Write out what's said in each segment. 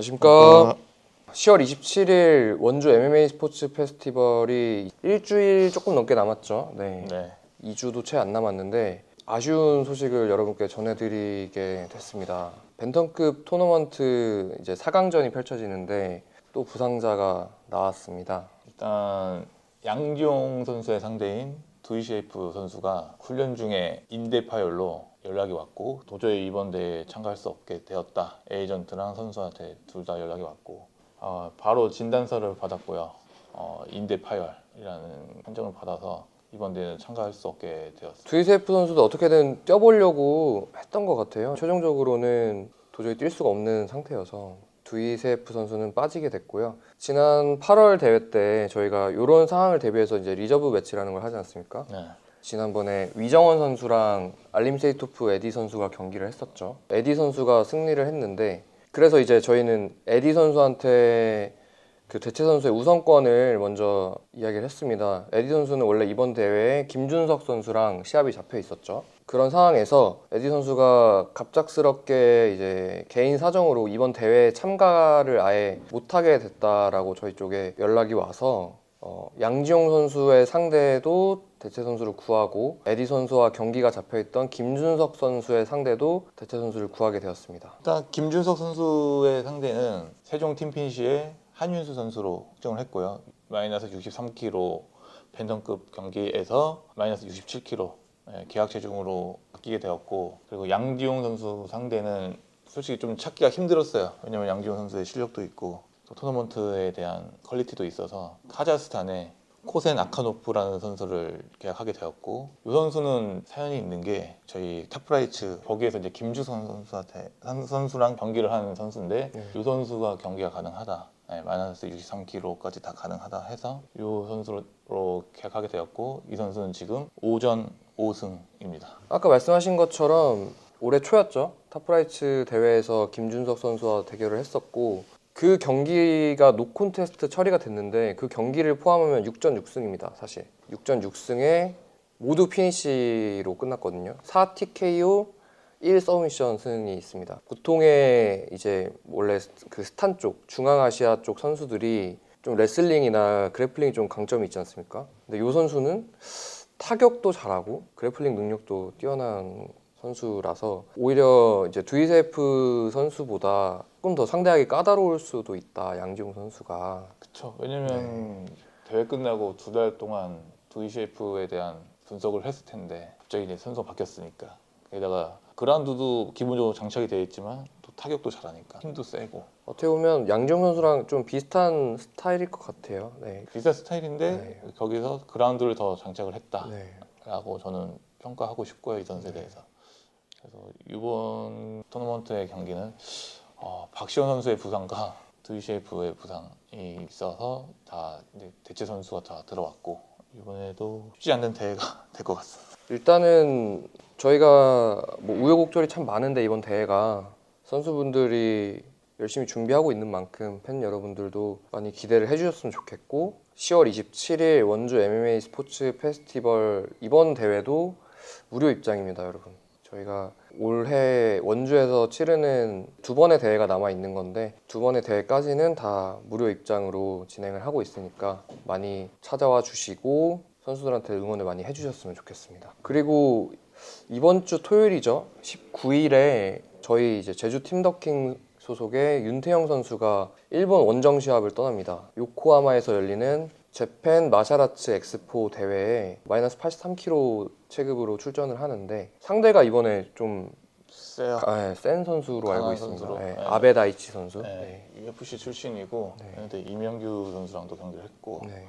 안녕하십니까. 10월 27일 원주 MMA 스포츠 페스티벌이 일주일 조금 넘게 남았죠. 네. 네. 2주도 채 안 남았는데 아쉬운 소식을 여러분께 전해드리게 됐습니다. 벤턴급 토너먼트 이제 4강전이 펼쳐지는데 또 부상자가 나왔습니다. 일단 양지용 선수의 상대인 두이셰이프 선수가 훈련 중에 인대 파열로 연락이 왔고 도저히 이번 대회에 참가할 수 없게 되었다. 에이전트랑 선수한테 둘 다 연락이 왔고 어, 바로 진단서를 받았고요. 어, 인대 파열이라는 판정을 받아서 이번 대회는 참가할 수 없게 되었습니다. 두이세프 선수도 어떻게든 뛰어보려고 했던 것 같아요. 최종적으로는 도저히 뛸 수가 없는 상태여서 두이세프 선수는 빠지게 됐고요. 지난 8월 대회 때 저희가 이런 상황을 대비해서 이제 리저브 매치라는 걸 하지 않습니까? 네. 지난번에 위정원 선수랑 알림세이토프 에디 선수가 경기를 했었죠. 에디 선수가 승리를 했는데 그래서 이제 저희는 에디 선수한테 그 대체 선수의 우선권을 먼저 이야기를 했습니다. 에디 선수는 원래 이번 대회에 김준석 선수랑 시합이 잡혀 있었죠. 그런 상황에서 에디 선수가 갑작스럽게 이제 개인 사정으로 이번 대회에 참가를 아예 못하게 됐다라고 저희 쪽에 연락이 와서 어, 양지용 선수의 상대도 대체 선수를 구하고 에디 선수와 경기가 잡혀있던 김준석 선수의 상대도 대체 선수를 구하게 되었습니다. 일단 김준석 선수의 상대는 세종 팀핀시의 한윤수 선수로 확정을 했고요. 마이너스 63kg 벤턴급 경기에서 마이너스 67kg 예, 계약 체중으로 바뀌게 되었고 그리고 양지용 선수 상대는 솔직히 좀 찾기가 힘들었어요. 왜냐면 양지용 선수의 실력도 있고 또 토너먼트에 대한 퀄리티도 있어서 카자흐스탄의 코센 아카노프라는 선수를 계약하게 되었고 이 선수는 사연이 있는 게 저희 탑프라이츠 거기에서 이제 김주성 선수한테 선- 선수랑 경기를 하는 선수인데 네. 이 선수가 경기가 가능하다 네, 마이너스 63kg까지 다 가능하다 해서 이 선수로 계약하게 되었고 이 선수는 지금 5전 5승입니다 아까 말씀하신 것처럼 올해 초였죠. 탑프라이츠 대회에서 김준석 선수와 대결을 했었고 그 경기가 노콘테스트 처리가 됐는데 그 경기를 포함하면 6전 6승입니다. 사실 6전 6승에 모두 피니시로 끝났거든요. 4TKO 1 서브미션 승이 있습니다. 보통의 이제 원래 그 스탄 쪽 중앙아시아 쪽 선수들이 좀 레슬링이나 그래플링이 좀 강점이 있지 않습니까? 근데 이 선수는 타격도 잘하고 그래플링 능력도 뛰어난 선수라서 오히려 이제 두이세프 선수보다 조금 더 상대하기 까다로울 수도 있다 양지용 선수가 그렇죠 왜냐면 대회 끝나고 두 달 동안 두이셰프에 대한 분석을 했을 텐데 갑자기 이제 선수가 바뀌었으니까 게다가 그라운드도 기본적으로 장착이 되어 있지만 또 타격도 잘하니까 힘도 세고 어떻게 보면 양지용 선수랑 좀 비슷한 스타일일 것 같아요. 네. 비슷한 스타일인데 네. 거기서 그라운드를 더 장착을 했다라고 네. 저는 평가하고 싶고요 이 선수에 대해서 이번 토너먼트의 경기는 어, 박시원 선수의 부상과 두이셰프의 부상이 있어서 다 이제 대체 선수가 다 들어왔고 이번에도 쉽지 않는 대회가 될 것 같습니다. 일단은 저희가 뭐 우여곡절이 참 많은데 이번 대회가 선수분들이 열심히 준비하고 있는 만큼 팬 여러분들도 많이 기대를 해주셨으면 좋겠고 10월 27일 원주 MMA 스포츠 페스티벌 이번 대회도 무료 입장입니다, 여러분. 저희가 올해 원주에서 치르는 두 번의 대회가 남아 있는 건데 두 번의 대회까지는 다 무료 입장으로 진행을 하고 있으니까 많이 찾아와 주시고 선수들한테 응원을 많이 해주셨으면 좋겠습니다. 그리고 이번 주 토요일이죠. 19일에 저희 이제 제주 팀더킹 소속의 윤태영 선수가 일본 원정 시합을 떠납니다. 요코하마에서 열리는 재팬 마샤라츠 엑스포 대회에 마이너스 83kg 체급으로 출전을 하는데 상대가 이번에 좀 세요. 아, 예, 센 선수로 알고 강한 있습니다. 선수로. 예, 네. 아베 다이치 선수. 네, UFC 출신이고 네. 그런데 이명규 선수랑도 경기를 했고 네.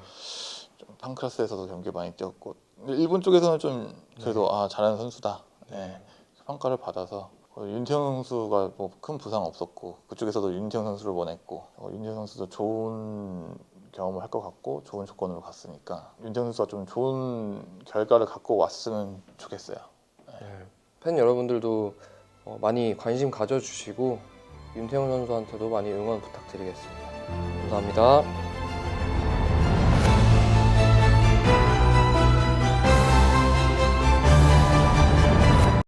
좀 판크라스에서도 경기 많이 뛰었고 근데 일본 쪽에서는 좀 그래도 네. 아 잘하는 선수다 네. 평가를 받아서 어, 윤태영 선수가 뭐 큰 부상 없었고 그쪽에서도 윤태영 선수를 원했고 어, 윤태영 선수도 좋은 경험을 할 것 같고 좋은 조건으로 갔으니까 윤태영 선수가 좀 좋은 결과를 갖고 왔으면 좋겠어요. 네. 팬 여러분들도 어, 많이 관심 가져주시고 윤태영 선수한테도 많이 응원 부탁드리겠습니다. 감사합니다.